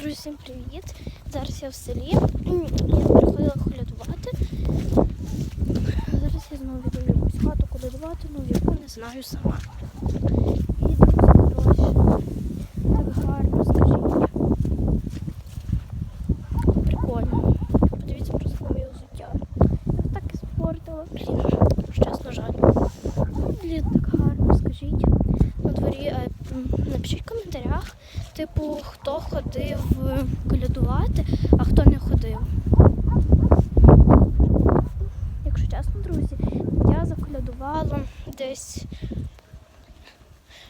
Друзі, всім привіт! Зараз я в селі. Я приходила колядувати. Зараз я знову йду в якусь хату колядувати, ну яку не знаю сама. І друзі, дощ. Так гарно, скажіть. Прикольно. Подивіться просто на моє взуття. Я так і спортила. Блін, чесно жаль. Блін, так гарно, скажіть. На дворі е, м, напишіть в коментарях, типу, хто ходив е, колядувати, а хто не ходив. Якщо чесно, друзі, я заколядувала десь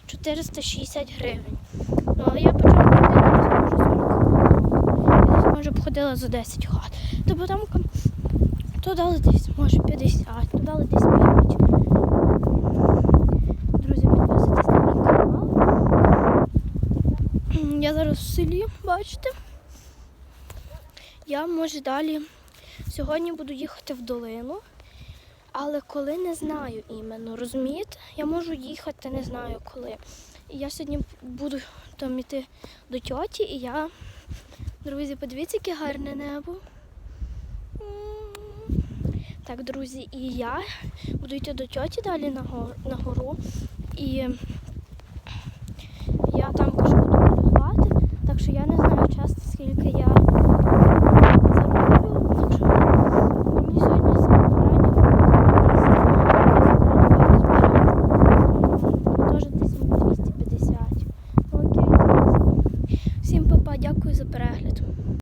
460 гривень. Ну, але я почала може 40. Я десь може б ходила за 10 хат. Тобто там то дали десь може 50, то дали десь 5. Друзі, підписуйтесь на мій канал. Я зараз в селі, бачите? Я може далі сьогодні буду їхати в долину, але коли не знаю іменно, розумієте? Я можу їхати, не знаю коли. І я сьогодні буду там іти до тьоті, і я, друзі, подивіться, яке гарне небо. Так, друзі, і я буду йти до тьоті далі на гору, Я не знаю часто, скільки я зароблю. Якщо мені сьогодні збираю, теж десь 250. Окей. Всім папа, дякую за перегляд.